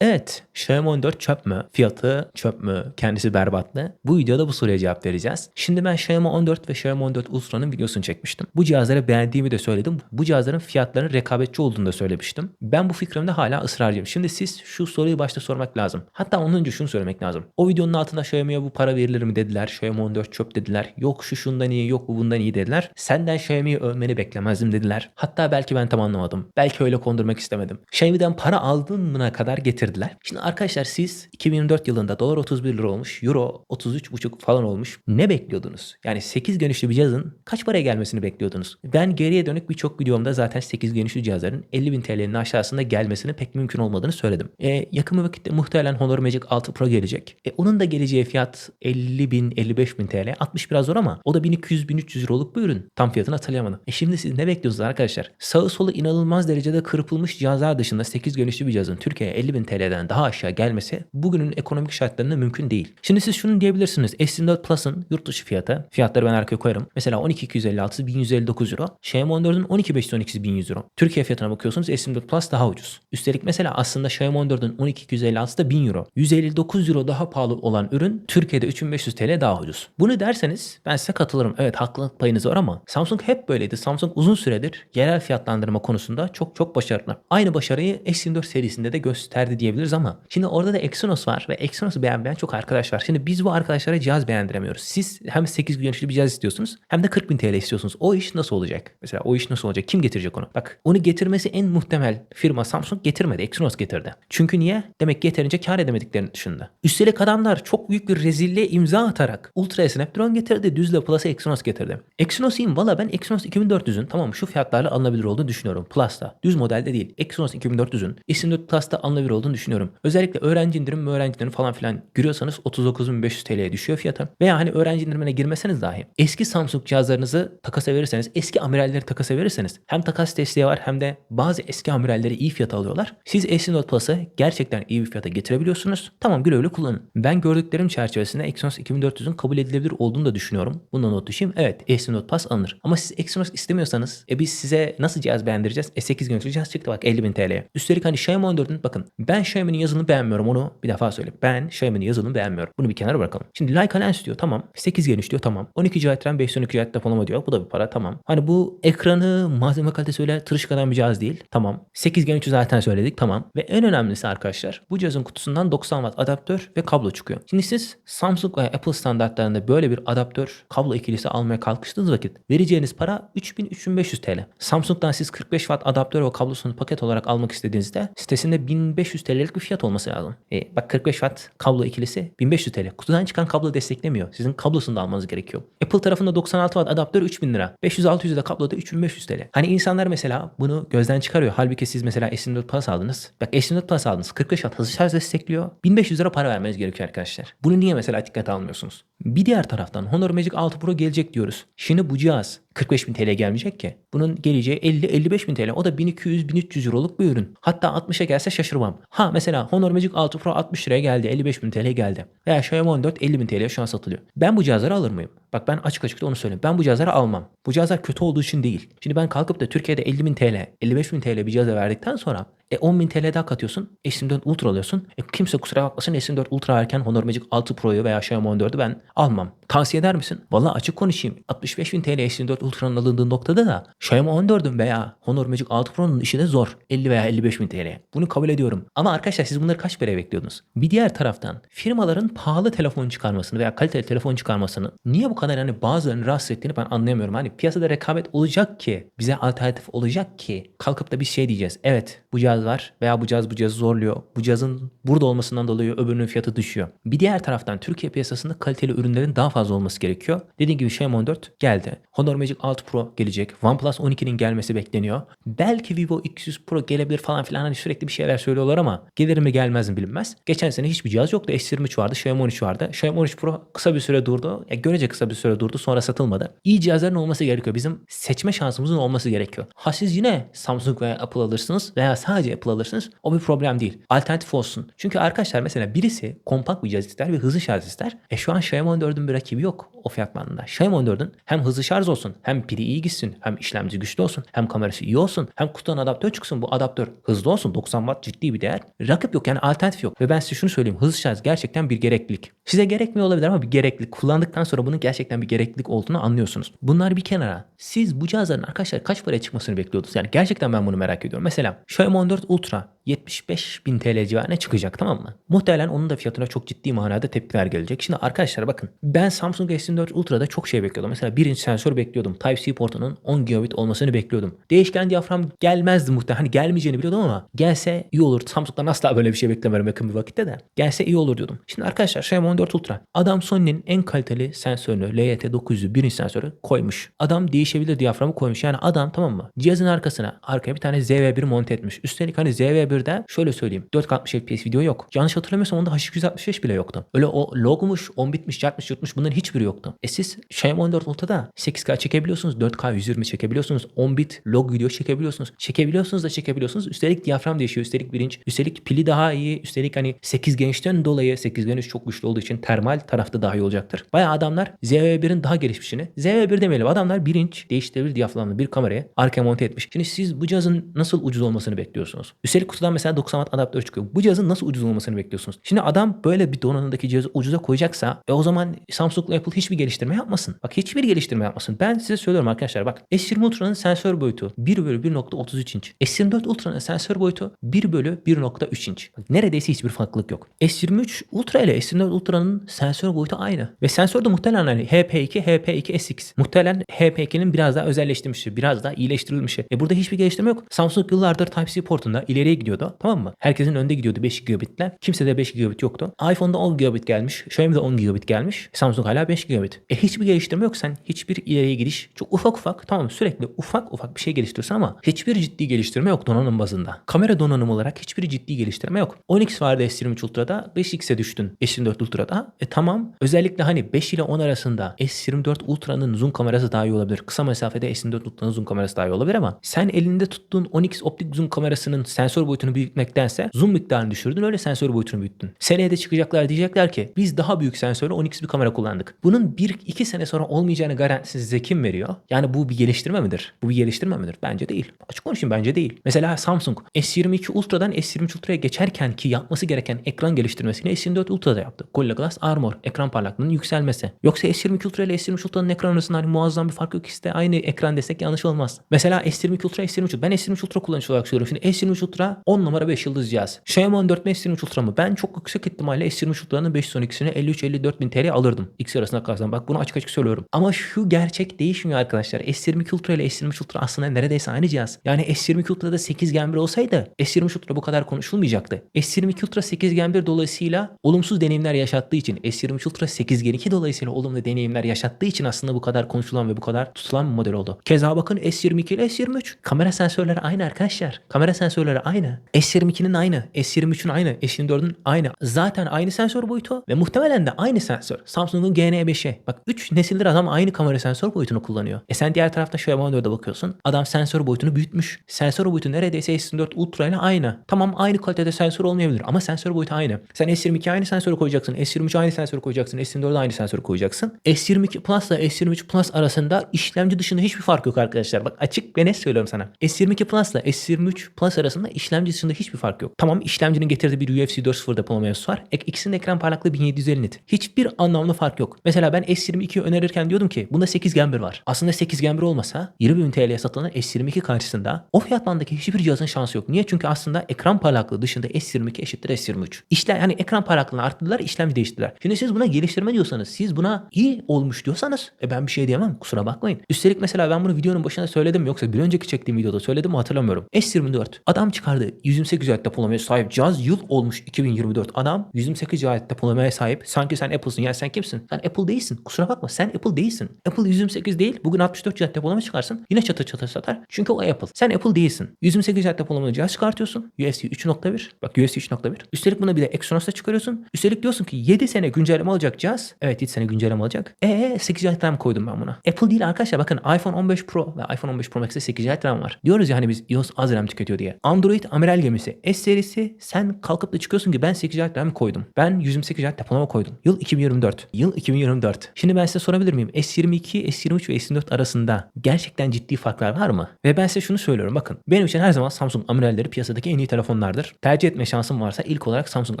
Evet, Xiaomi 14 çöp mü? Fiyatı çöp mü? Kendisi berbat mı? Bu videoda bu soruya cevap vereceğiz. Şimdi ben Xiaomi 14 ve Xiaomi 14 Ultra'nın videosunu çekmiştim. Bu cihazları beğendiğimi de söyledim. Bu cihazların fiyatlarının rekabetçi olduğunu da söylemiştim. Ben bu fikrimde hala ısrarcıyım. Şimdi siz şu soruyu başta sormak lazım. Hatta ondan önce şunu söylemek lazım. O videonun altında Xiaomi'ye bu para verilir mi dediler. Xiaomi 14 çöp dediler. Yok şu şundan iyi, yok bu bundan iyi dediler. Senden Xiaomi'yi övmeni beklemezdim dediler. Hatta belki ben tam anlamadım. Belki öyle kondurmak istemedim. Xiaomi'den para aldığımına kadar getirdiler. Şimdi arkadaşlar siz 2024 yılında dolar 31 lira olmuş, euro 33,5 falan olmuş. Ne bekliyordunuz? Yani 8 gönüşlü bir cihazın kaç paraya gelmesini bekliyordunuz? Ben geriye dönük birçok videomda zaten 8 gönüşlü cihazların 50.000 TL'nin aşağısında gelmesinin pek mümkün olmadığını söyledim. E, yakın bir vakitte muhtemelen Honor Magic 6 Pro gelecek. E, onun da geleceği fiyat 50.000 55.000 TL. 60 biraz zor ama o da 1200-1300 euroluk bir ürün. Tam fiyatını hatırlayamadım. E şimdi siz ne bekliyorsunuz arkadaşlar? Sağı solu inanılmaz derecede kırpılmış cihazlar dışında 8 gönüşlü bir cihazın Türkiye'ye 50.000 TL'den daha aşağı gelmesi bugünün ekonomik şartlarında mümkün değil. Şimdi siz şunu diyebilirsiniz. S24 Plus'ın yurt dışı fiyatı. Fiyatları ben arkaya koyarım. Mesela 12256 1159 euro. Xiaomi 14'ün 12512 1100 euro. Türkiye fiyatına bakıyorsunuz S24 Plus daha ucuz. Üstelik mesela aslında Xiaomi 14'ün 12256 da 1000 euro. 159 euro daha pahalı olan ürün Türkiye'de 3500 TL daha ucuz. Bunu derseniz ben size katılırım. Evet haklılık payınız var ama Samsung hep böyleydi. Samsung uzun süredir yerel fiyatlandırma konusunda çok çok başarılı. Aynı başarıyı S24 serisinde de gösterdi diyebiliriz ama şimdi orada da Exynos var ve Exynos'u beğenmeyen çok arkadaş var. Şimdi biz bu arkadaşlara cihaz beğendiremiyoruz. Siz hem 8 güneşli bir cihaz istiyorsunuz hem de 40 bin TL istiyorsunuz. O iş nasıl olacak? Mesela o iş nasıl olacak? Kim getirecek onu? Bak onu getirmesi en muhtemel firma Samsung getirmedi. Exynos getirdi. Çünkü niye? Demek ki yeterince kar edemediklerini düşündü. Üstelik adamlar çok büyük bir rezilliğe imza atarak Ultra Snapdragon getirdi. Düzle Plus'a Exynos getirdi. Exynos'in valla ben Exynos 2400'ün tamam şu fiyatlarla alınabilir olduğunu düşünüyorum. Plus'ta. Düz modelde değil. Exynos 2400'ün S24 Plus'ta alınabilir olduğunu düşünüyorum. Özellikle öğrenci indirim öğrenci indirim falan filan giriyorsanız 39.500 TL'ye düşüyor fiyatı. Veya hani öğrenci indirimine girmeseniz dahi eski Samsung cihazlarınızı takasa verirseniz eski amiralleri takasa verirseniz hem takas desteği var hem de bazı eski amiralleri iyi fiyata alıyorlar. Siz S24 Plus'ı gerçekten iyi bir fiyata getirebiliyorsunuz. Tamam güle güle kullanın. Ben gördüklerim çerçevesinde Exynos 2400'ün kabul edilebilir olduğunu da düşünüyorum. Bundan not düşeyim. Evet S24 Plus alınır. Ama siz Exynos istemiyorsanız e biz size nasıl cihaz beğendireceğiz? E 8 görüntülü cihaz çıktı bak 50.000 TL'ye. Üstelik hani Xiaomi 14'ün bakın ben Xiaomi'nin yazılımını beğenmiyorum onu bir defa söyleyeyim. Ben Xiaomi'nin yazılımını beğenmiyorum. Bunu bir kenara bırakalım. Şimdi Leica Lens diyor tamam. 8 geniş diyor tamam. 12 GB RAM 512 GB depolama diyor. Bu da bir para tamam. Hani bu ekranı malzeme kalitesi öyle tırışkadan bir cihaz değil. Tamam. 8 Gen 3'ü zaten söyledik tamam. Ve en önemlisi arkadaşlar bu cihazın kutusundan 90 Watt adaptör ve kablo çıkıyor. Şimdi siz Samsung ve Apple standartlarında böyle bir adaptör kablo ikilisi almaya kalkıştığınız vakit vereceğiniz para 3000-3500 TL. Samsung'dan siz 45 Watt adaptör ve kablosunu paket olarak almak istediğinizde sitesinde 1500 TL'lik bir fiyat olması lazım. E, bak 45 Watt kablo ikilisi 1500 TL. Kutudan çıkan kablo desteklemiyor. Sizin kablosunu da almanız gerekiyor. Apple tarafında 96 Watt adaptör 3000 lira. 500-600 de kablo da 3500 TL. Hani insanlar mesela bunu gözden çıkarıyor. Halbuki siz mesela S24 Plus aldınız. Bak S24 Plus aldınız. 45 Watt hızlı şarj destekliyor. 1500 lira para vermeniz gerekiyor arkadaşlar. Bunu niye mesela dikkate almıyorsunuz? Bir diğer taraftan Honor Magic 6 Pro gelecek diyoruz. Şimdi bu cihaz 45 bin TL gelmeyecek ki. Bunun geleceği 50-55 bin TL. O da 1200-1300 euroluk bir ürün. Hatta 60'a gelse şaşırmam. Ha mesela Honor Magic 6 Pro 60 liraya geldi. 55 bin TL geldi. Veya Xiaomi 14 50 bin TL şu an satılıyor. Ben bu cihazları alır mıyım? Bak ben açık açık da onu söyleyeyim. Ben bu cihazları almam. Bu cihazlar kötü olduğu için değil. Şimdi ben kalkıp da Türkiye'de 50 bin TL, 55 bin TL bir cihaza verdikten sonra e 10 bin TL daha katıyorsun. S24 Ultra alıyorsun. E kimse kusura bakmasın S24 Ultra erken Honor Magic 6 Pro'yu veya Xiaomi 14'ü ben almam. Tavsiye eder misin? Valla açık konuşayım. 65 bin TL S24 Ultra'nın alındığı noktada da Xiaomi 14'ün veya Honor Magic 6 Pro'nun işi de zor. 50 veya 55 bin TL. Bunu kabul ediyorum. Ama arkadaşlar siz bunları kaç paraya bekliyordunuz? Bir diğer taraftan firmaların pahalı telefon çıkarmasını veya kaliteli telefon çıkarmasını niye bu kadar hani bazılarını rahatsız ettiğini ben anlayamıyorum. Hani piyasada rekabet olacak ki bize alternatif olacak ki kalkıp da bir şey diyeceğiz. Evet bu cihaz var veya bu cihaz bu cihazı zorluyor. Bu cihazın burada olmasından dolayı öbürünün fiyatı düşüyor. Bir diğer taraftan Türkiye piyasasında kaliteli ürünlerin daha fazla olması gerekiyor. Dediğim gibi Xiaomi 14 geldi. Honor Magic 6 Pro gelecek. OnePlus 12'nin gelmesi bekleniyor. Belki Vivo X100 Pro gelebilir falan filan hani sürekli bir şeyler söylüyorlar ama gelir mi gelmez mi bilinmez. Geçen sene hiçbir cihaz yoktu. S23 vardı, Xiaomi 13 vardı. Xiaomi 13 Pro kısa bir süre durdu. Ya görece kısa bir süre durdu sonra satılmadı. İyi cihazların olması gerekiyor. Bizim seçme şansımızın olması gerekiyor. Ha siz yine Samsung veya Apple alırsınız veya sadece Apple alırsınız. O bir problem değil. Alternatif olsun. Çünkü arkadaşlar mesela birisi kompakt bir cihaz ister ve hızlı şarj ister. E şu an Xiaomi 14'ün bir rakibi yok. o fiyat bandında. Xiaomi 14'ün hem hızlı şarj olsun, hem pili iyi gitsin, hem işlemci güçlü olsun, hem kamerası iyi olsun, hem kutudan adaptör çıksın. Bu adaptör hızlı olsun. 90 watt ciddi bir değer. Rakip yok yani alternatif yok. Ve ben size şunu söyleyeyim. Hızlı şarj gerçekten bir gereklilik. Size gerekmiyor olabilir ama bir gereklilik. Kullandıktan sonra bunun gerçekten bir gereklilik olduğunu anlıyorsunuz. Bunlar bir kenara. Siz bu cihazların arkadaşlar kaç paraya çıkmasını bekliyordunuz? Yani gerçekten ben bunu merak ediyorum. Mesela Xiaomi 14 Ultra 75 bin TL civarına çıkacak tamam mı? Muhtemelen onun da fiyatına çok ciddi manada tepkiler gelecek. Şimdi arkadaşlar bakın ben Samsung S24 Ultra'da çok şey bekliyordum. Mesela birinci sensör bekliyordum. Type-C portunun 10 gigabit olmasını bekliyordum. Değişken diyafram gelmezdi muhtemelen. Hani gelmeyeceğini biliyordum ama gelse iyi olur. Samsung'dan asla böyle bir şey beklemiyorum yakın bir vakitte de. Gelse iyi olur diyordum. Şimdi arkadaşlar Xiaomi 14 Ultra. Adam Sony'nin en kaliteli sensörünü LYT900'ü birinci sensörü koymuş. Adam değişebilir diyaframı koymuş. Yani adam tamam mı? Cihazın arkasına arkaya bir tane ZV1 monte etmiş. Üstelik hani ZV1'de şöyle söyleyeyim. 4K60 FPS video yok. Yanlış hatırlamıyorsam onda H265 bile yoktu. Öyle o logmuş, 10 bitmiş, çarpmış, yurtmuş bunların hiçbiri yoktu. E siz Xiaomi 14 Ultra'da 8K çekebiliyorsunuz, 4K 120 çekebiliyorsunuz, 10 bit log video çekebiliyorsunuz. Çekebiliyorsunuz da çekebiliyorsunuz. Üstelik diyafram değişiyor, üstelik bilinç, üstelik pili daha iyi, üstelik hani 8 gençten dolayı 8 genç çok güçlü olduğu için termal tarafta daha iyi olacaktır. Bayağı adamlar ZV1'in daha gelişmişini, ZV1 demeyelim adamlar bilinç değiştirebilir diyaframlı bir kameraya arkaya monte etmiş. Şimdi siz bu cihazın nasıl ucuz olmasını bekliyorsunuz? Üstelik kutudan mesela 90 watt adaptör çıkıyor. Bu cihazın nasıl ucuz olmasını bekliyorsunuz? Şimdi adam böyle bir donanımdaki cihazı ucuza koyacaksa e o zaman Samsung'la Apple hiçbir geliştirme yapmasın. Bak hiçbir geliştirme yapmasın. Ben size söylüyorum arkadaşlar bak S20 Ultra'nın sensör boyutu 1 bölü 1.33 inç. S24 Ultra'nın sensör boyutu 1 bölü 1.3 inç. Neredeyse hiçbir farklılık yok. S23 Ultra ile S24 Ultra'nın sensör boyutu aynı. Ve sensör de muhtemelen hani HP2, HP2 SX. Muhtemelen HP2'nin biraz daha özelleştirilmişi, biraz daha iyileştirilmişi. E burada hiçbir geliştirme yok. Samsung yıllardır Type-C portunda ileriye gidiyordu. Tamam mı? Herkesin önde gidiyordu 5 gigabitle. Kimse de 5 gigabit yoktu. iPhone'da 10 gigabit gelmiş. Xiaomi'de 10 gigabit gelmiş. Samsung hala 5 gigabit. E hiçbir geliştirme yok. Sen hiçbir ileriye gidiş. Çok ufak ufak tamam sürekli ufak ufak bir şey geliştiriyorsun ama hiçbir ciddi geliştirme yok donanım bazında. Kamera donanımı olarak hiçbir ciddi geliştirme yok. 10x vardı S23 Ultra'da 5x'e düştün S24 Ultra'da. E tamam. Özellikle hani 5 ile 10 arasında S24 Ultra'nın zoom kamerası daha iyi olabilir. Kısa mesafede S24 Ultra'nın zoom kamerası daha iyi olabilir ama sen elinde tuttuğun 10x optik zoom kamerasının sensör boyutunu büyütmektense zoom miktarını düşürdün öyle sensör boyutunu büyüttün. Seneye de çıkacaklar diyecekler ki biz daha büyük sensörlü 10x bir kamera kullandık. Bunun 1-2 sene sonra olmayacağını garantisi size kim veriyor? Yani bu bir geliştirme midir? Bu bir geliştirme midir? Bence değil. Açık konuşayım bence değil. Mesela Samsung S22 Ultra'dan S23 Ultra'ya geçerken ki yapması gereken ekran geliştirmesini S24 Ultra'da yaptı. Gorilla Glass Armor, ekran parlaklığının yükselmesi. Yoksa S22 Ultra ile S23 Ultra'nın ekran arasında hani muazzam bir fark yok işte aynı ekran desek yanlış olmaz. Mesela S22 Ultra, S23 Ultra. Ben S23 Ultra kullanıcı olarak söylüyorum. Şimdi S23 Ultra 10 numara 5 yıldız cihaz. Xiaomi 14 mi S23 Ultra mı? Ben çok yüksek ihtimalle S23 Ultra'nın 512'sini 53-54 bin TL alırdım. İkisi arasında kalsam. Bak bunu açık açık söylüyorum. Ama şu gerçek değişmiyor arkadaşlar. S22 Ultra ile S23 Ultra aslında neredeyse aynı cihaz. Yani S22 Ultra'da 8 Gen 1 olsaydı S23 Ultra bu kadar konuşulmayacaktı. S22 Ultra 8 Gen 1 dolayısıyla olumsuz deneyimler yaşattığı için S23 Ultra 8 Gen 2 dolayısıyla olumlu deneyimler yaşattığı için aslında bu kadar konuşulan ve bu kadar tutulan bir model oldu. Keza bakın S22 ile S23. Kamera sensörleri aynı arkadaşlar. Kamera sensörleri aynı. S22'nin aynı. S23'ün aynı. S24'ün aynı. Zaten aynı sensör boyutu ve muhtemelen de aynı sensör. Samsung'un GN5'e. Bak 3 nesildir adam aynı kamera sensör boyutunu kullanıyor. E sen diğer tarafta Xiaomi 14'e bakıyorsun. Adam sensör boyutunu büyütmüş. Sensör boyutu neredeyse S24 Ultra ile aynı. Tamam aynı kalitede sensör olmayabilir ama sensör boyutu aynı. Sen S22 aynı sensörü koyacaksın. S23 aynı sensörü koyacaksın. S24 aynı sensörü koyacaksın. S22 Plus ile S23 Plus arasında işlemci dışında hiçbir fark yok arkadaşlar. Bak açık ve net söylüyorum sana. S22 Plus ile S23 Plus arasında işlemci dışında hiçbir fark yok. Tamam işlemcinin getirdiği bir UFC 4.0 depolama mevzusu var. Ek, ikisinin ekran parlaklığı 1750 nit. Hiçbir anlamlı fark yok. Mesela ben S22'yi önerirken diyordum ki bunda 8 Gen 1 var. Aslında 8 Gen 1 olmasa 20.000 TL'ye satılan S22 karşısında o fiyat bandındaki hiçbir cihazın şansı yok. Niye? Çünkü aslında ekran parlaklığı dışında S22 eşittir S23. İşte yani ekran parlaklığını arttırdılar, işlemci değiştirdiler. Şimdi siz buna geliştirme diyorsanız, siz buna iyi olmuş diyorsanız e ben bir şey diyemem. Kusura bakmayın. Üstelik mesela ben bunu videonun başında söyledim yoksa bir önceki çektiğim videoda söyledim mi hatırlamıyorum. S24 adam çıkardı. 128 GB depolamaya sahip cihaz yıl olmuş 2024. Adam 128 GB depolamaya sahip. Sanki sen Apple'sın. Yani sen kimsin? Sen Apple değilsin. Kusura bakma. Sen Apple değilsin. Apple 128 değil. Bugün 64 GB depolama çıkarsın. Yine çatır çatır satar. Çünkü o Apple. Sen Apple değilsin. 128 GB depolamalı cihaz çıkartıyorsun. USB 3.1. Bak USB 3.1. Üstelik buna bir de Exynos'ta çıkarıyorsun. Üstelik diyorsun ki 7 sene güncelleme alacak cihaz. Evet 7 sene güncelleme alacak. Eee 8 GB RAM koydum ben buna. Apple değil arkadaşlar. Bakın iPhone 15 Pro ve iPhone 15 Pro Max'te 8 GB RAM var. Diyoruz ya hani biz iOS az RAM tüketiyor diye. Android amiral gemisi S serisi sen kalkıp da çıkıyorsun ki ben 8 GB RAM koydum. Ben 128 GB depolama koydum. Yıl 2024. Yıl 2024. S24. Şimdi ben size sorabilir miyim? S22, S23 ve S24 arasında gerçekten ciddi farklar var mı? Ve ben size şunu söylüyorum bakın. Benim için her zaman Samsung amiralleri piyasadaki en iyi telefonlardır. Tercih etme şansım varsa ilk olarak Samsung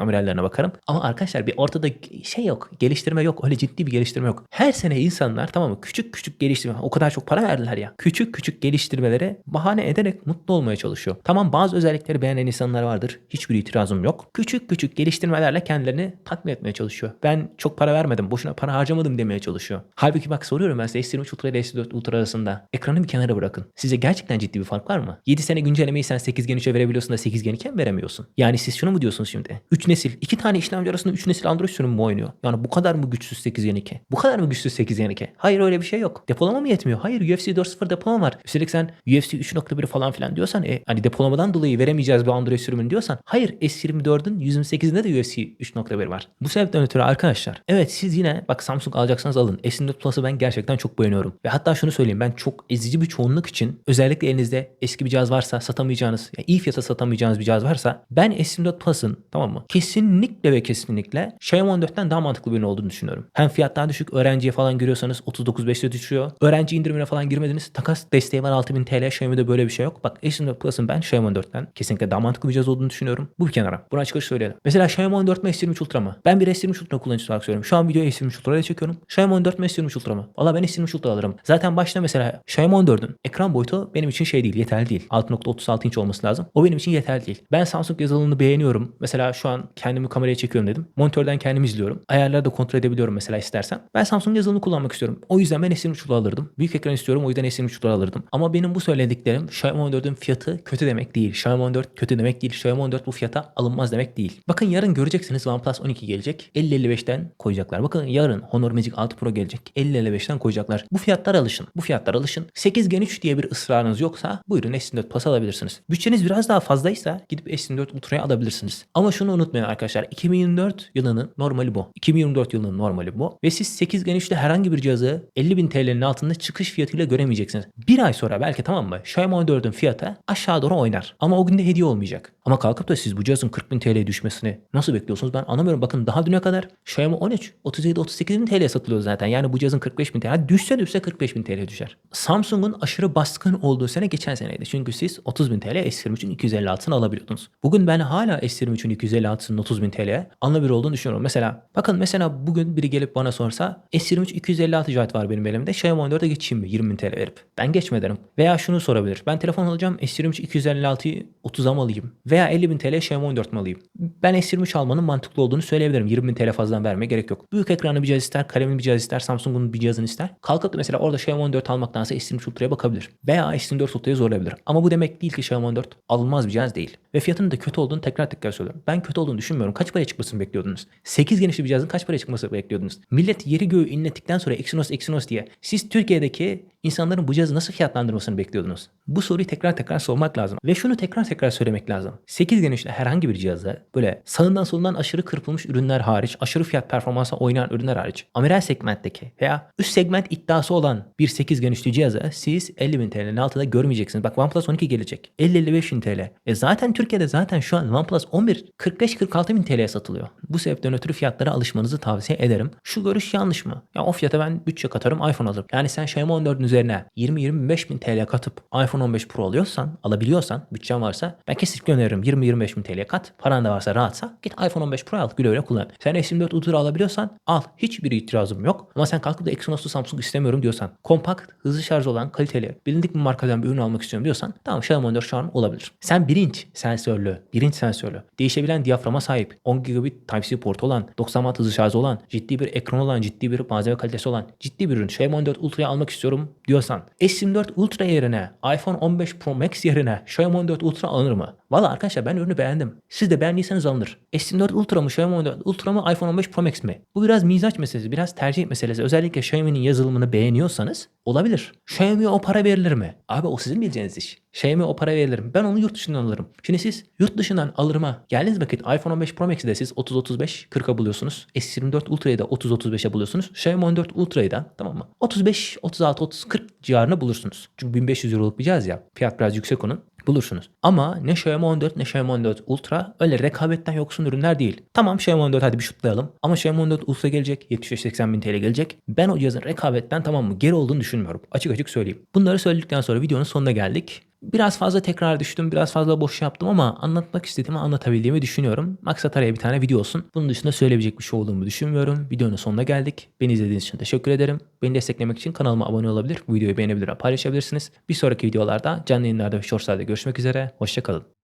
amirallerine bakarım. Ama arkadaşlar bir ortada şey yok. Geliştirme yok. Öyle ciddi bir geliştirme yok. Her sene insanlar tamam mı? Küçük küçük geliştirme. O kadar çok para verdiler ya. Küçük küçük geliştirmelere bahane ederek mutlu olmaya çalışıyor. Tamam bazı özellikleri beğenen insanlar vardır. Hiçbir itirazım yok. Küçük küçük geliştirmelerle kendilerini tatmin etmeye çalışıyor. Ben çok para vermedim. Boşuna para harcamadım demeye çalışıyor. Halbuki bak soruyorum ben size S23 Ultra ile S4 Ultra arasında. Ekranı bir kenara bırakın. Sizce gerçekten ciddi bir fark var mı? 7 sene güncellemeyi sen 8 Gen 3'e verebiliyorsun da 8 Gen 2'ye mi veremiyorsun? Yani siz şunu mu diyorsunuz şimdi? 3 nesil, 2 tane işlemci arasında 3 nesil Android sürümü mü oynuyor? Yani bu kadar mı güçsüz 8 Gen 2? Bu kadar mı güçsüz 8 Gen 2? Hayır öyle bir şey yok. Depolama mı yetmiyor? Hayır UFC 4.0 depolama var. Üstelik sen UFC 3.1 falan filan diyorsan e, hani depolamadan dolayı veremeyeceğiz bu Android sürümünü diyorsan hayır S24'ün 128'inde de UFC 3.1 var. Bu sebepten ötürü arkadaşlar evet siz yine bak Samsung alacaksanız alın. S24 Plus'ı ben gerçekten çok beğeniyorum. Ve hatta şunu söyleyeyim ben çok ezici bir çoğunluk için özellikle elinizde eski bir cihaz varsa satamayacağınız ya iyi fiyata satamayacağınız bir cihaz varsa ben S24 Plus'ın tamam mı? Kesinlikle ve kesinlikle Xiaomi 14'ten daha mantıklı bir ürün olduğunu düşünüyorum. Hem fiyat düşük öğrenciye falan görüyorsanız 39.5'te düşüyor. Öğrenci indirimine falan girmediniz. Takas desteği var 6000 TL. Xiaomi'de böyle bir şey yok. Bak S24 Plus'ın ben Xiaomi 14'ten kesinlikle daha mantıklı bir cihaz olduğunu düşünüyorum. Bu bir kenara. Bunu açık açık söyleyelim. Mesela Xiaomi 14 mi S23 Ultra mı? Ben bir S23 Ultra kullanıcısı olarak söylüyorum. Şu an videoyu S23 Ultra ile çekiyorum. Xiaomi 14 mi S23 Ultra mı? Valla ben S23 Ultra alırım. Zaten başta mesela Xiaomi 14'ün ekran boyutu benim için şey değil, yeterli değil. 6.36 inç olması lazım. O benim için yeterli değil. Ben Samsung yazılımını beğeniyorum. Mesela şu an kendimi kameraya çekiyorum dedim. Monitörden kendimi izliyorum. Ayarları da kontrol edebiliyorum mesela istersem. Ben Samsung yazılımını kullanmak istiyorum. O yüzden ben S23 Ultra alırdım. Büyük ekran istiyorum o yüzden S23 Ultra alırdım. Ama benim bu söylediklerim Xiaomi 14'ün fiyatı kötü demek değil. Xiaomi 14 kötü demek değil. Xiaomi 14 bu fiyata alınmaz demek değil. Bakın yarın göreceksiniz OnePlus 12 gelecek. 50-55'ten koyacaklar. Bakın yarın Honor Magic 6 Pro gelecek. 50-55'ten koyacaklar. Bu fiyatlar alışın. Bu fiyatlar alışın. 8 Gen 3 diye bir ısrarınız yoksa buyurun S24 Plus alabilirsiniz. Bütçeniz biraz daha fazlaysa gidip S24 Ultra'yı alabilirsiniz. Ama şunu unutmayın arkadaşlar. 2024 yılının normali bu. 2024 yılının normali bu. Ve siz 8 Gen 3'te herhangi bir cihazı 50.000 TL'nin altında çıkış fiyatıyla göremeyeceksiniz. Bir ay sonra belki tamam mı? Xiaomi 14'ün fiyatı aşağı doğru oynar. Ama o günde hediye olmayacak. Ama kalkıp da siz bu cihazın 40.000 TL'ye düşmesini nasıl bekliyorsunuz ben anlamıyorum. Bakın daha düne kadar Xiaomi 13 37-38 bin TL'ye satılıyor zaten. Yani bu cihazın 45 bin TL. Düşse düşse 45 bin TL düşer. Samsung'un aşırı baskın olduğu sene geçen seneydi. Çünkü siz 30 bin TL S23'ün 256'sını alabiliyordunuz. Bugün ben hala S23'ün 256'sının 30 bin TL'ye alınabilir olduğunu düşünüyorum. Mesela bakın mesela bugün biri gelip bana sorsa S23 256 GB var benim elimde. Xiaomi 14'e geçeyim mi 20 bin TL verip? Ben geçme derim. Veya şunu sorabilir. Ben telefon alacağım S23 256'yı 30'a mı alayım? Veya 50 bin TL Xiaomi 14 mi alayım? Ben S23 almanın mantıklı olduğunu söyleyebilirim. 20 bin TL fazladan vermeye gerek yok. Büyük ekranlı bir cihaz ister, kalemli bir cihaz ister, Samsung'un bir cihazını ister. Kalkıp mesela orada Xiaomi 14 almaktansa S23 Ultra'ya bakabilir. Veya S24 Ultra'ya zorlayabilir. Ama bu demek değil ki Xiaomi 14 alınmaz bir cihaz değil. Ve fiyatının da kötü olduğunu tekrar tekrar söylüyorum. Ben kötü olduğunu düşünmüyorum. Kaç paraya çıkmasını bekliyordunuz? 8 genişli bir cihazın kaç paraya çıkmasını bekliyordunuz? Millet yeri göğü inlettikten sonra Exynos Exynos diye siz Türkiye'deki insanların bu cihazı nasıl fiyatlandırmasını bekliyordunuz? Bu soruyu tekrar tekrar sormak lazım. Ve şunu tekrar tekrar söylemek lazım. 8 genişli herhangi bir cihazda böyle sağından solundan aşırı kırpılmış ürünler hariç, aşırı fiyat performansa oynayan ürünler hariç, amiral segmentteki veya üst segment iddiası olan bir 8 genişli cihazı siz 50 bin TL'nin altında görmeyeceksiniz. Bak OnePlus 12 gelecek. 50-55 bin TL. E zaten Türkiye'de zaten şu an OnePlus 11 45-46 bin TL'ye satılıyor. Bu sebepten ötürü fiyatlara alışmanızı tavsiye ederim. Şu görüş yanlış mı? Ya o fiyata ben bütçe katarım iPhone alırım. Yani sen Xiaomi 14'ün üzerine 20-25 bin TL katıp iPhone 15 Pro alıyorsan, alabiliyorsan, bütçen varsa ben kesinlikle öneririm 20-25 bin TL'ye kat. Paran da varsa rahatsa git iPhone 15 Pro al güle güle kullan. Sen S24 Ultra alabiliyorsan al. Hiçbir itirazım yok. Ama sen kalkıp da Exynos'lu Samsung istemiyorum diyorsan, kompakt, hızlı şarj olan, kaliteli, bilindik bir markadan bir ürün almak istiyorum diyorsan tamam Xiaomi 14 şu an olabilir. Sen birinç sensörlü, birinç sensörlü, değişebilen diyaframa sahip, 10 gigabit Type-C port olan, 90 watt hızlı şarj olan, ciddi bir ekran olan, ciddi bir malzeme kalitesi olan, ciddi bir ürün Xiaomi 14 Ultra'yı almak istiyorum diyorsan S24 Ultra yerine iPhone 15 Pro Max yerine Xiaomi 14 Ultra alınır mı? Valla arkadaşlar ben ürünü beğendim. Siz de beğendiyseniz alınır. S24 Ultra mı Xiaomi 14 Ultra mı iPhone 15 Pro Max mi? Bu biraz mizaç meselesi, biraz tercih meselesi. Özellikle Xiaomi'nin yazılımını beğeniyorsanız olabilir. Xiaomi'ye o para verilir mi? Abi o sizin bileceğiniz iş. Xiaomi o para verilir mi? Ben onu yurt dışından alırım. Şimdi siz yurt dışından alırıma geldiğiniz vakit iPhone 15 Pro Max'i de siz 30-35 40'a buluyorsunuz. S24 Ultra'yı da 30-35'e buluyorsunuz. Xiaomi 14 Ultra'yı da tamam mı? 35, 36, 30, 40 civarına bulursunuz. Çünkü 1500 euroluk bir cihaz ya. Fiyat biraz yüksek onun. Bulursunuz. Ama ne Xiaomi 14 ne Xiaomi 14 Ultra öyle rekabetten yoksun ürünler değil. Tamam Xiaomi 14 hadi bir şutlayalım ama Xiaomi 14 Ultra gelecek 75-80 bin TL gelecek. Ben o cihazın rekabetten tamam mı geri olduğunu düşünmüyorum. Açık açık söyleyeyim. Bunları söyledikten sonra videonun sonuna geldik. Biraz fazla tekrar düştüm, biraz fazla boş yaptım ama anlatmak istediğimi anlatabildiğimi düşünüyorum. Maksat araya bir tane video olsun. Bunun dışında söyleyebilecek bir şey olduğumu düşünmüyorum. Videonun sonuna geldik. Beni izlediğiniz için teşekkür ederim. Beni desteklemek için kanalıma abone olabilir, videoyu beğenebilir, paylaşabilirsiniz. Bir sonraki videolarda canlı yayınlarda ve shortslarda görüşmek üzere. Hoşçakalın.